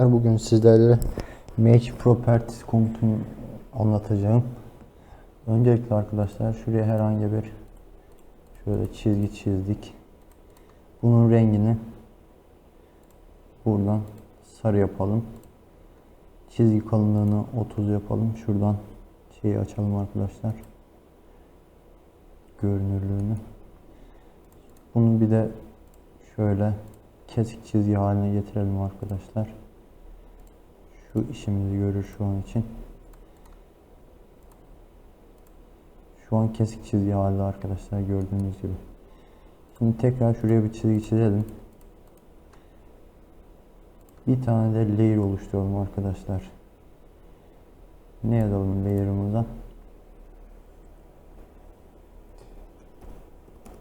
Bugün sizlerle Match Properties komutunu anlatacağım. Öncelikle arkadaşlar şuraya herhangi bir şöyle çizgi çizdik. Bunun rengini buradan sarı yapalım. Çizgi kalınlığını 30 yapalım. Şuradan şeyi açalım arkadaşlar. Görünürlüğünü. Bunu bir de şöyle kesik çizgi haline getirelim arkadaşlar. Şu işimizi görür şu an için. Şu an kesik çizgi halde arkadaşlar gördüğünüz gibi. Şimdi tekrar şuraya bir çizgi çizelim. Bir tane de layer oluşturalım arkadaşlar. Ne yazalım layer'ımıza?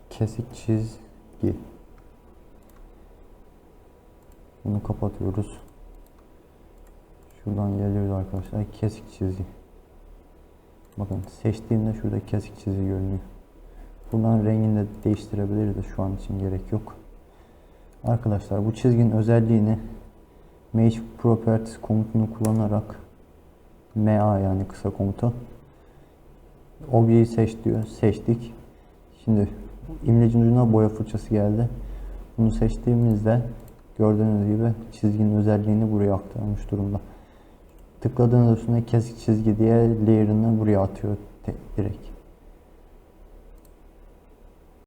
Kesik çizgi. Bunu kapatıyoruz. Şuradan geliyoruz arkadaşlar. Kesik çizgi. Bakın seçtiğimde şurada kesik çizgi görünüyor. Buradan rengini de değiştirebiliriz de şu an için gerek yok. Arkadaşlar bu çizginin özelliğini Mesh Properties komutunu kullanarak MA yani kısa komutu objeyi seç diyor. Seçtik. Şimdi imlecin ucuna boya fırçası geldi. Bunu seçtiğimizde gördüğünüz gibi çizginin özelliğini buraya aktarmış durumda. Tıkladığınız üstüne kesik çizgi diye layer'ını buraya atıyor direkt.